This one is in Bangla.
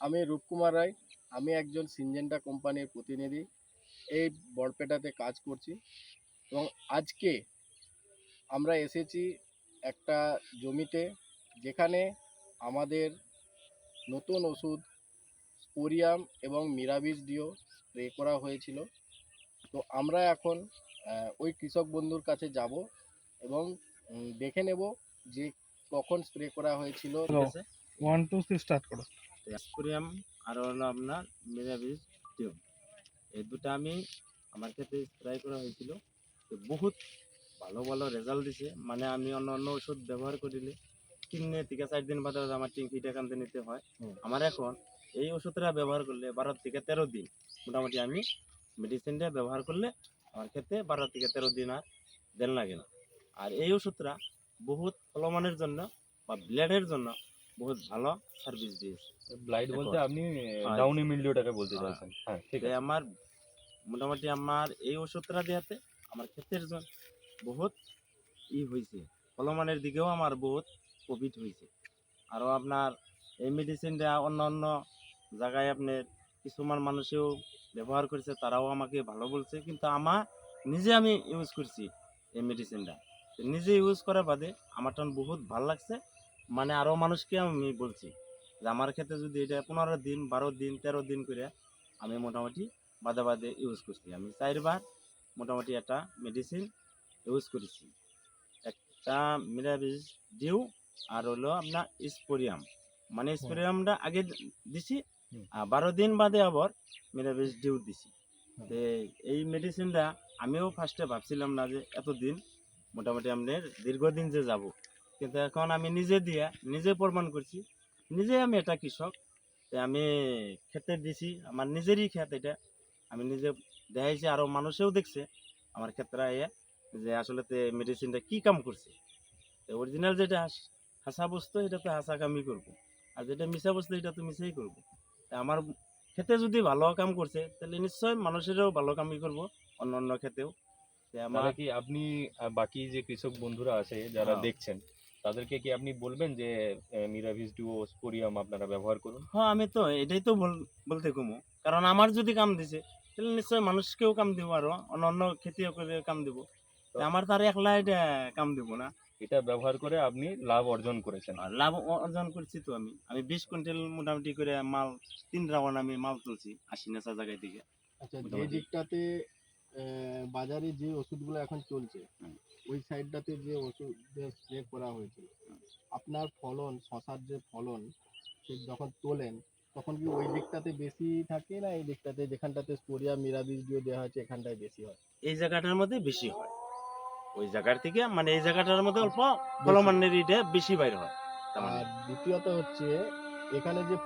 আমি রূপকুমার রায়, আমি একজন সিনজেন্টা কোম্পানির প্রতিনিধি। এই বরপেটাতে কাজ করছি এবং আজকে আমরা এসেছি একটা জমিতে যেখানে আমাদের নতুন ওষুধ, স্পোরিয়াম এবং মিরাবিস ডিও স্প্রে করা হয়েছিল। তো আমরা এখন ওই কৃষক বন্ধুর কাছে যাব এবং দেখে নেব যে কখন স্প্রে করা হয়েছিল। ওয়ান টু থ্রি স্টার্ট করো। অ্যাসপোরিয়াম আর হলো আপনার মেরাবিস টিউব এই দুটো আমি আমার ক্ষেত্রে স্প্রে করা হয়েছিল। তো বহুত ভালো ভালো রেজাল্ট দিছে। মানে আমি অন্য অন্য ওষুধ ব্যবহার করিলে তিন থেকে চার দিন বাদে আমার টিঙ্কিটা কানতে নিতে হয়। আমার এখন এই ওষুধটা ব্যবহার করলে বারো থেকে তেরো দিন মোটামুটি আমি মেডিসিনটা ব্যবহার করলে আমার ক্ষেত্রে বারো থেকে তেরো দিন আর দেন লাগে না। আর এই ওষুধটা বহুত ফলমানের জন্য বা ব্লাডের জন্য বহুত ভালো সার্ভিস দিয়েছে। ব্লাইট বলতে আপনি। ডাউনি মিল্ডিওটাকে বলতে। চাইছেন। হ্যাঁ ঠিক আছে। আমার মোটামুটি আমার এই ওষুধটা দেওয়াতে আমার ক্ষেতের জন্য বহুত ই হয়েছে ফলমানের দিকেও আমার বহুত প্রফিট হয়েছে আরও আপনার এই মেডিসিনটা অন্য অন্য জায়গায় আপনার কিছুমান মানুষেও ব্যবহার করেছে তারাও আমাকে ভালো বলছে। কিন্তু আমার নিজে আমি ইউজ করছি এই মেডিসিনটা নিজে ইউজ করার বাদে আমার তখন বহুত ভালো লাগছে। মানে আরও মানুষকে আমি বলছি যে আমার ক্ষেত্রে যদি এটা পনেরো দিন বারো দিন তেরো দিন করে আমি মোটামুটি বাদে বাদে ইউজ করছি। আমি চারবার মোটামুটি একটা মেডিসিন ইউজ করেছি। একটা মিরাবিস ডিউ আর হলো আপনার স্পোরিয়াম মানে স্পোরিয়ামটা আগে দিছি আর বারো দিন বাদে আবার মিরাবিস ডিউ দিছি। এই মেডিসিনটা আমিও ফার্স্টে ভাবছিলাম না যে এতদিন মোটামুটি আপনার দীর্ঘদিন যে যাব কিন্তু এখন আমি নিজে দিয়ে নিজে প্রমাণ করছি নিজে আমি একটা কৃষক আমি খেতে দিছি আমার নিজেরই ক্ষেত এটা আমি নিজে দেখাইছি আরও মানুষেও দেখছে আমার ক্ষেত্রে এ যে আসলে মেডিসিনটা কি কাম করছে। অরিজিনাল যেটা হাস- বস্তু এটা তো হাসা কামই করব। আর যেটা মিশা বস্তু এটা তো মিশাই করব। আমার খেতে যদি ভালো কাম করছে তাহলে নিশ্চয় মানুষেরও ভালো কামই করব অন্য অন্য তা আমার কি আপনি বাকি যে কৃষক বন্ধুরা আছে যারা হ্যাঁ। দেখছেন তাদেরকে কি আপনি বলবেন যে মিরাভিস ডুও স্পোরিয়াম আপনারা ব্যবহার করুন? হ্যাঁ আমি তো এটাই তো বলতে কমু কারণ আমার যদি কাম দিছে তাহলে নিশ্চয় মানুষকেও কাম দিব আরও অন্য অন্য খেতিও করে কাম দিব। আমার তার একলা এটা কাম দিব না। এটা ব্যবহার করে আপনি লাভ অর্জন করেছেন। আর লাভ অর্জন করছি তো আমি। আমি বিশ কুইন্টাল মোটামুটি করে মাল তিন রাউন্ড আমি মাল তুলছি আশি নেশা জায়গায় থেকে আচ্ছা যে দিকটাতে আহ, বাজারে যে ওষুধগুলো এখন চলছে। ওই সাইডটাতে যে ওষুধ স্প্রে করা হয়েছিল আপনার ফলন শশার যে ফলন সে যখন তোলেন তখন কি ওই দিকটাতে বেশি থাকে না এই দিকটাতে? যেখানটাতে স্পোরিয়া মিরাবিস দিয়ে দেওয়া হয়েছে এখানটায় বেশি হয়? এই জায়গাটার মধ্যে বেশি হয়। ওই জায়গার থেকে মানে এই জায়গাটার মধ্যে অল্প ফলমানের এটা বেশি বাইর হয়। মানে আর দ্বিতীয়ত হচ্ছে এখানে যে